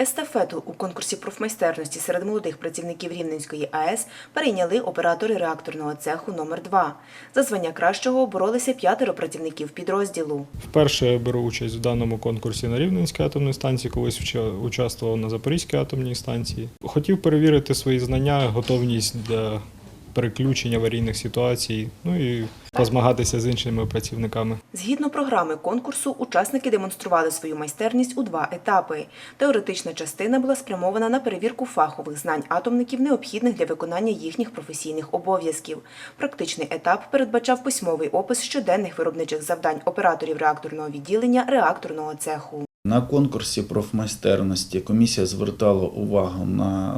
Естафету у конкурсі профмайстерності серед молодих працівників Рівненської АЕС перейняли оператори реакторного цеху номер 2 За звання кращого боролися п'ятеро працівників підрозділу. Вперше я беру участь в даному конкурсі на Рівненській атомній станції, колись участвував на Запорізькій атомній станції. Хотів перевірити свої знання, готовність для переключення аварійних ситуацій, ну і позмагатися з іншими працівниками. Згідно програми конкурсу, учасники демонстрували свою майстерність у два етапи. Теоретична частина була спрямована на перевірку фахових знань атомників, необхідних для виконання їхніх професійних обов'язків. Практичний етап передбачав письмовий опис щоденних виробничих завдань операторів реакторного відділення реакторного цеху. На конкурсі профмайстерності комісія звертала увагу на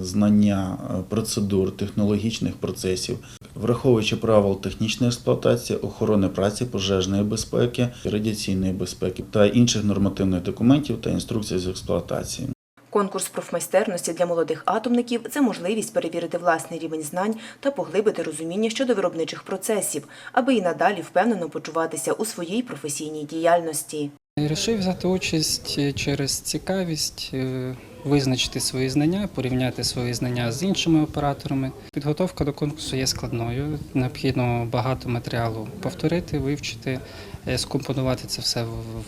е, знання е, процедур, технологічних процесів, враховуючи правил технічної експлуатації, охорони праці, пожежної безпеки, радіаційної безпеки та інших нормативних документів та інструкцій з експлуатації. Конкурс профмайстерності для молодих атомників це можливість перевірити власний рівень знань та поглибити розуміння щодо виробничих процесів, аби і надалі впевнено почуватися у своїй професійній діяльності. Рішив взяти участь е, через цікавість, е, визначити свої знання, порівняти свої знання з іншими операторами. Підготовка до конкурсу є складною. Необхідно багато матеріалу повторити, вивчити, е, скомпонувати це все в-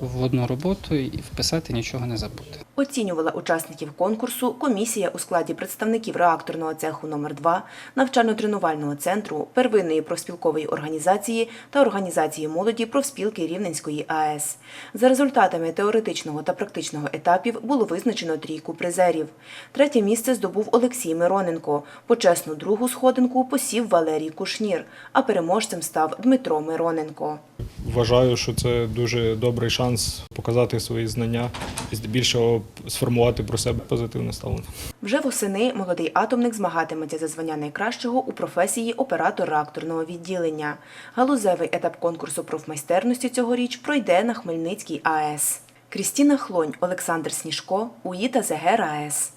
в одну роботу і вписати нічого не забути. Оцінювала учасників конкурсу комісія у складі представників реакторного цеху номер 2 навчально-тренувального центру, первинної профспілкової організації та організації молоді профспілки Рівненської АЕС. За результатами теоретичного та практичного етапів було визначено трійку призерів. Третє місце здобув Олексій Мироненко. Почесну другу сходинку посів Валерій Кушнір, а переможцем став Дмитро Мироненко. Вважаю, що це дуже добрий шанс показати свої знання здебільшого сформувати про себе позитивне ставлення. Вже восени молодий атомник змагатиметься за звання найкращого у професії оператор реакторного відділення. Галузевий етап конкурсу профмайстерності цьогоріч пройде на Хмельницькій АЕС. Крістіна Хлонь, Олександр Сніжко, УІТА ЗГР АЕС.